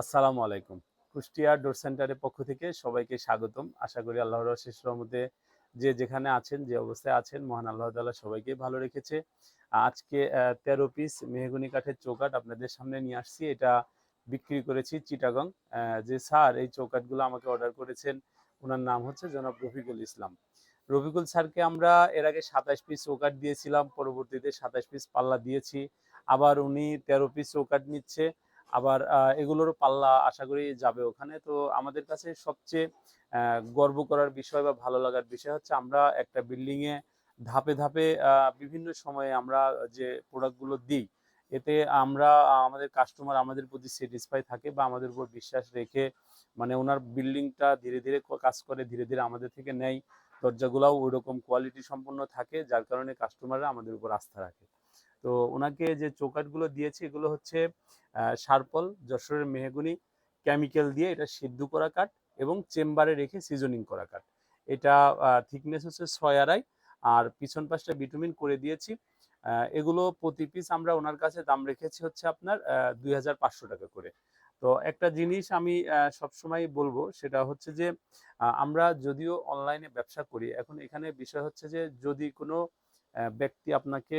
আসসালামু আলাইকুম। কুষ্টিয়া ডোর সেন্টারের পক্ষ থেকে সবাইকে স্বাগতম। আশা করি আল্লাহর শেষ রহমতে যে যেখানে আছেন, যে অবস্থায় আছেন, মহান আল্লাহ তাআলা সবাইকে ভালো রেখেছে। আজকে তেরো পিস মেহগুনি কাঠের চৌকাট আপনাদের সামনে নিয়ে আসছি। এটা বিক্রি করেছি চিটাগং। যে স্যার এই চৌকাটগুলো আমাকে অর্ডার করেছেন, ওনার নাম হচ্ছে জনাব রফিকুল ইসলাম। রফিকুল স্যারকে আমরা এর আগে সাতাশ পিস চৌকাট দিয়েছিলাম, পরবর্তীতে সাতাশ পিস পাল্লা দিয়েছি। আবার উনি তেরো পিস চৌকাট নিচ্ছে। আবার আহ, এগুলোরও পাল্লা আশা করি যাবে ওখানে। তো আমাদের কাছে সবচেয়ে গর্ব করার বিষয় বা ভালো লাগার বিষয় হচ্ছে আমরা একটা বিল্ডিং এ ধাপে ধাপে বিভিন্ন সময়ে আমরা যে প্রোডাক্টগুলো দিই এতে আমরা আমাদের কাস্টমার আমাদের প্রতি স্যাটিসফাই থাকে বা আমাদের উপর বিশ্বাস রেখে মানে ওনার বিল্ডিংটা ধীরে ধীরে কাজ করে ধীরে ধীরে আমাদের থেকে নেয়। দরজাগুলাও ওই রকম কোয়ালিটি সম্পন্ন থাকে যার কারণে কাস্টমাররা আমাদের উপর আস্থা রাখে। তো ওনাকে যে চৌকাটগুলো দিয়েছি এগুলো হচ্ছে আহ, শারপল যশোরের মেহগুনি কেমিক্যাল দিয়ে এটা সিদ্ধ করা কাঠ এবং চেম্বারে রেখে সিজনিং করা কাঠ। এটা থিকনেস হচ্ছে ছয় আড়াই আর পিছন পাশটা ভিটামিন করে দিয়েছি। এগুলো প্রতি পিস আমরা ওনার কাছে দাম রেখেছি হচ্ছে আপনার দুই হাজার পাঁচশো টাকা করে। তো একটা জিনিস আমি সবসময় বলব সেটা হচ্ছে যে আমরা যদিও অনলাইনে ব্যবসা করি এখন এখানে বিষয় হচ্ছে যে যদি কোনো ব্যক্তি আপনাকে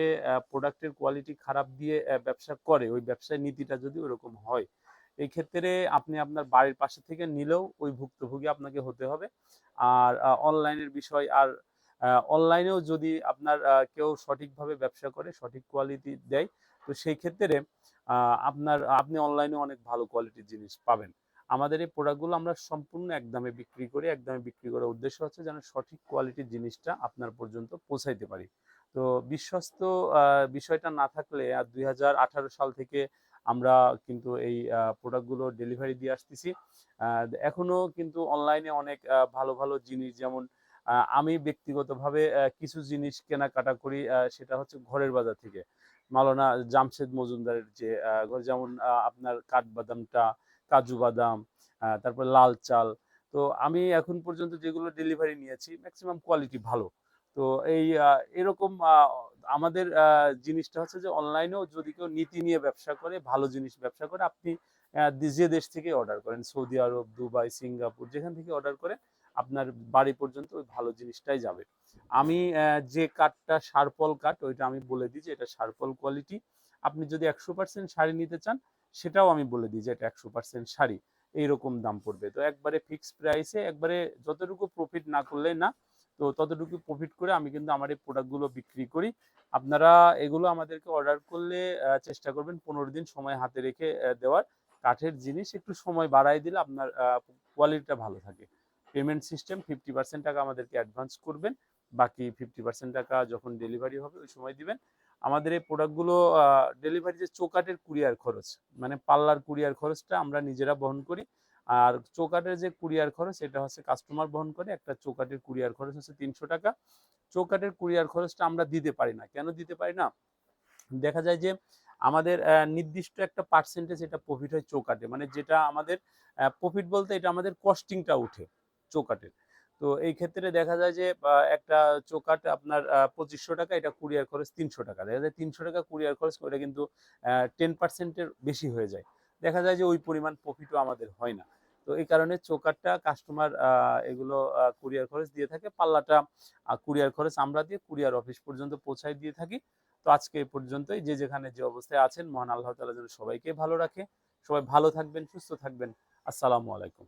প্রোডাক্টের কোয়ালিটি খারাপ দিয়ে ব্যবসা করে, ওই ব্যবসায় নীতিটা যদি ওরকম হয় এই ক্ষেত্রে আপনি আপনার বাড়ির পাশে থেকে নিলেও ওই ভুক্তভোগী আপনাকে হতে হবে। আর অনলাইনের বিষয়, আর অনলাইনেও যদি আপনার কেউ সঠিকভাবে ব্যবসা করে, সঠিক কোয়ালিটি দেয়, তো সেই ক্ষেত্রে আপনার, আপনি অনলাইনে অনেক ভালো কোয়ালিটির জিনিস পাবেন। আমাদের এই প্রোডাক্টগুলো আমরা সম্পূর্ণ একদমে বিক্রি করি একদমে বিক্রি করার উদ্দেশ্য হচ্ছে যেন সঠিক কোয়ালিটির জিনিসটা আপনার পর্যন্ত পৌঁছাইতে পারি। তো বিশ্বস্ত বিষয়টা না থাকলে আর দুই হাজার আঠারো সাল থেকে আমরা কিন্তু এই প্রোডাক্টগুলো ডেলিভারি দিয়ে আসতেছি। এখনও কিন্তু অনলাইনে অনেক ভালো ভালো জিনিস যেমন আমি ব্যক্তিগতভাবে কিছু জিনিস কেনাকাটা করি সেটা হচ্ছে ঘরের বাজার থেকে। মাওলানা জামশেদ মজুমদারের যে যেমন আপনার কাঠবাদামটা, কাজু বাদাম তারপর লাল চাল। তো আমি এখন পর্যন্ত যেগুলো ডেলিভারি নিয়েছি ম্যাক্সিমাম কোয়ালিটি ভালো। তো এই এরকম আমাদের জিনিসটা হচ্ছে যে অনলাইনেও যদি কেউ নীতি নিয়ে ব্যবসা করে, ভালো জিনিস ব্যবসা করে, আপনি যে দেশ থেকে অর্ডার করেন, সৌদি আরব, দুবাই, সিঙ্গাপুর, যেখান থেকে অর্ডার করে, আপনার বাড়ি পর্যন্ত ওই ভালো জিনিসটাই যাবে। আমি যে কাঠটা শারপল কাঠ ওইটা আমি বলে দিই যে এটা শারপল কোয়ালিটি আপনি যদি একশো পার্সেন্ট শাড়ি নিতে চান, সেটাও আমি বলে দিই যে এটা একশো পার্সেন্ট শাড়ি। এইরকম দাম পড়বে। তো একবারে ফিক্সড প্রাইসে একবারে যতটুকু প্রফিট না করলে না তো ততটুকু প্রফিট করে আমি কিন্তু আমার এই প্রোডাক্টগুলো বিক্রি করি। আপনারা এগুলো আমাদেরকে অর্ডার করলে চেষ্টা করবেন পনেরো দিন সময় হাতে রেখে দেওয়ার। কাঠের জিনিস একটু সময় বাড়াই দিলে আপনার কোয়ালিটিটা ভালো থাকে। পেমেন্ট সিস্টেম ফিফটি পার্সেন্ট টাকা আমাদেরকে অ্যাডভান্স করবেন। বাকি ফিফটি পার্সেন্ট টাকা যখন ডেলিভারি হবে, ওই সময় দিবেন। আমাদের এই প্রোডাক্টগুলো ডেলিভারি যে চৌকাটের কুরিয়ার খরচ মানে পাল্লার কুরিয়ার খরচটা আমরা নিজেরা বহন করি। আর চৌকাটের যে কুরিয়ার খরচ এটা হচ্ছে কাস্টমার বহন করে একটা চৌকাটের কুরিয়ার খরচ হচ্ছে তিনশো টাকা। চৌকাটের কুরিয়ার খরচটা আমরা দিতে পারি না। কেন দিতে পারি না? দেখা যায় যে আমাদের নির্দিষ্ট একটা পার্সেন্টেজ এটা প্রফিট হয় চৌকাটে মানে যেটা আমাদের প্রফিট বলতে এটা আমাদের কস্টিংটা উঠে চৌকাটের তো এই ক্ষেত্রে দেখা যায় যে একটা চৌকাট আপনার পঁচিশশো টাকা, এটা কুরিয়ার খরচ তিনশো টাকা। দেখা যায় তিনশো টাকা কুরিয়ার খরচ ওটা কিন্তু টেন পার্সেন্টের বেশি হয়ে যায়। দেখা যায় যে ওই পরিমাণ প্রফিটও আমাদের হয় না। তো এই কারণে চোকারটা কাস্টমার এগুলো কুরিয়ার খরচ দিয়ে থাকে। পাল্লাটা কুরিয়ার খরচ আমরা দিয়ে কুরিয়ার অফিস পর্যন্ত পৌঁছায় দিয়ে থাকি। তো আজকে এই পর্যন্তই। যে যেখানে যে অবস্থায় আছেন, মহান আল্লাহ তালা যেন সবাইকে ভালো রাখে। সবাই ভালো থাকবেন, সুস্থ থাকবেন। আসসালামু আলাইকুম।